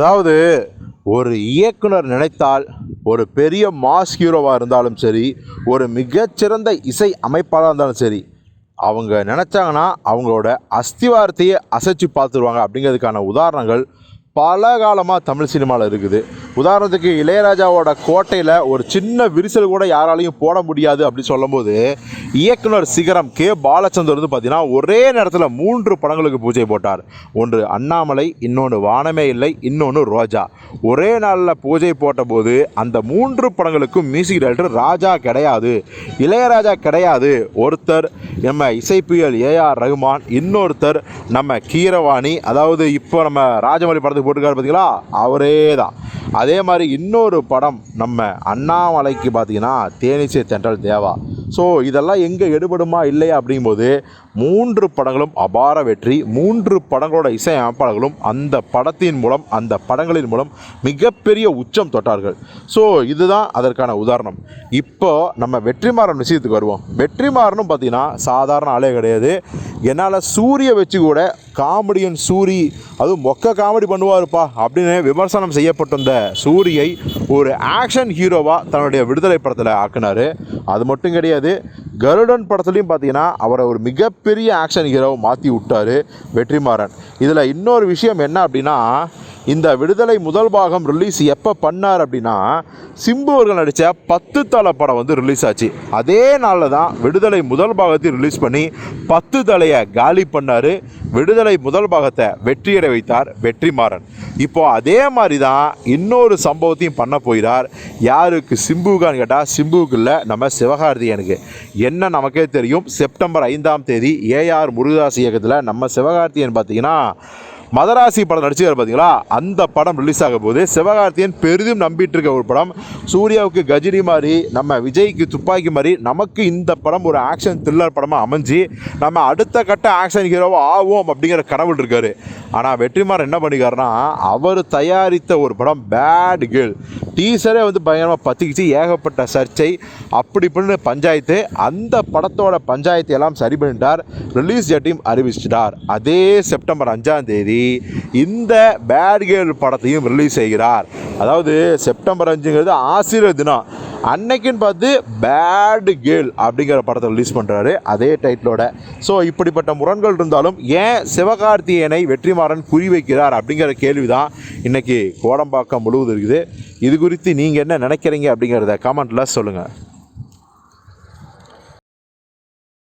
அதாவது ஒரு இயக்குனர் நினைத்தால் ஒரு பெரிய மாஸ் ஹீரோவாக இருந்தாலும் சரி ஒரு மிகச்சிறந்த இசை அமைப்பாளராக இருந்தாலும் சரி அவங்க நினச்சாங்கன்னா அவங்களோட அஸ்திவாரத்தையே அசைச்சு பார்த்துருவாங்க. அப்படிங்கிறதுக்கான உதாரணங்கள் பல காலமாக தமிழ் சினிமாவில் இருக்குது. உதாரணத்துக்கு இளையராஜாவோட கோட்டையில் ஒரு சின்ன விரிசல் கூட யாராலையும் போட முடியாது அப்படின்னு சொல்லும்போது இயக்குனர் சிகரம் கே. பாலச்சந்தர் வந்து பார்த்தீங்கன்னா ஒரே நேரத்தில் மூன்று படங்களுக்கு பூஜை போட்டார். ஒன்று அண்ணாமலை இன்னொன்று வானமே இல்லை இன்னொன்று ரோஜா. ஒரே நாளில் பூஜை போட்டபோது அந்த மூன்று படங்களுக்கும் மியூசிக் டைரக்டர் ராஜா கிடையாது. இளையராஜா கிடையாது. ஒருத்தர் நம்ம இசைப்பியல் ஏஆர் ரகுமான் இன்னொருத்தர் நம்ம கீரவாணி. அதாவது இப்போ நம்ம ராஜமௌழி படத்துக்கு போட்டிருக்காரு பார்த்தீங்களா அவரே தான். அதே மாதிரி இன்னொரு படம் நம்ம அண்ணாமலைக்கு பார்த்தீங்கன்னா தேனிசை தென்றல் தேவா. ஸோ இதெல்லாம் எங்கே எடுபடுமா இல்லையா அப்படிங்கும்போது மூன்று படங்களும் அபார வெற்றி மூன்று படங்களோட இசை அமைப்பாளர்களும் அந்த படத்தின் மூலம் அந்த படங்களின் மூலம் மிகப்பெரிய உச்சம் தொட்டார்கள். ஸோ இதுதான் அதற்கான உதாரணம். இப்போ நம்ம வெற்றிமாறன் விஷயத்துக்கு வருவோம். வெற்றிமாறனும் பார்த்தீங்கன்னா சாதாரண ஆளே கிடையாது. என்னால் சூரிய வச்சு கூட காமெடியன் சூரி அதுவும் மொக்க காமெடி பண்ணுவாருப்பா அப்படின்னு விமர்சனம் செய்யப்பட்டிருந்த சூரியை ஒரு ஆக்ஷன் ஹீரோவாக தன்னுடைய விடுதலை படத்தில் ஆக்குனார். அது மட்டும் கிடையாது கருடன் படத்துலையும் பார்த்தீங்கன்னா அவரை ஒரு மிகப்பெரிய ஆக்ஷன் ஹீரோவை மாற்றி விட்டாரு வெற்றிமாறன். இதில் இன்னொரு விஷயம் என்ன அப்படின்னா இந்த விடுதலை முதல் பாகம் ரிலீஸ் எப்போ பண்ணார் அப்படின்னா சிம்பு அவர்கள் நடித்த பத்து தலை படம் வந்து ரிலீஸ் ஆச்சு. அதே நாளில் தான் விடுதலை முதல் பாகத்தை ரிலீஸ் பண்ணி பத்து தலையை காலி பண்ணார். விடுதலை முதல் பாகத்தை வெற்றியடை வைத்தார் வெற்றிமாறன். இப்போ அதே மாதிரி தான் இன்னொரு சம்பவத்தையும் பண்ண போகிறார். யாருக்கு? சிம்புக்கான்னு கேட்டால் சிம்புக்கு இல்லை நம்ம சிவகார்த்திகேயனுக்கு. என்ன நமக்கே தெரியும்? செப்டம்பர் ஐந்தாம் தேதி ஏஆர் முருகதாஸ் இயக்கத்தில் நம்ம சிவகார்த்திகேயன் பார்த்தீங்கன்னா மதராசி படம் நடிச்சிருக்காரு பார்த்தீங்களா அந்த படம் ரிலீஸ் ஆக போது சிவகார்த்தியன் பெரிதும் நம்பிட்டு இருக்க ஒரு படம். சூர்யாவுக்கு கஜினி மாதிரி நம்ம விஜய்க்கு துப்பாக்கி மாதிரி நமக்கு இந்த படம் ஒரு ஆக்ஷன் த்ரில்லர் படமாக அமைஞ்சு நம்ம அடுத்த கட்ட ஆக்ஷன் ஹீரோவாக ஆவோம் அப்படிங்கிற கனவு இருக்காரு. ஆனால் வெற்றிமாறன் என்ன பண்ணிக்காருன்னா அவர் தயாரித்த ஒரு படம் பேட் கேர்ள் டீசரே வந்து பயங்கரமாக பற்றிக்கிச்சு ஏகப்பட்ட சர்ச்சை அப்படி இப்படின்னு பஞ்சாயத்து. அந்த படத்தோட பஞ்சாயத்தை எல்லாம் சரி பண்ணிட்டார். ரிலீஸ் டேட்டையும் அறிவிச்சிட்டார். அதே செப்டம்பர் அஞ்சாம் தேதி இந்த பேட் கேர்ள் படத்தையும் ரிலீஸ் செய்கிறார். அதாவது செப்டம்பர் அஞ்சுங்கிறது ஆசிரியர் தினம். அன்னைக்குன்னு பார்த்து பேட் கேர்ள் அப்படிங்கிற படத்தை ரிலீஸ் பண்ணுறாரு அதே டைட்டிலோட ஸோ இப்படிப்பட்ட முரண்கள் இருந்தாலும் ஏன் சிவகார்த்தியனை வெற்றிமாறன் குறிவைக்கிறார் அப்படிங்கிற கேள்வி தான் இன்றைக்கி கோடம்பாக்கம் முழுவதும் இருக்குது. இது குறித்து நீங்கள் என்ன நினைக்கிறீங்க அப்படிங்கிறத கமெண்ட்டில் சொல்லுங்கள்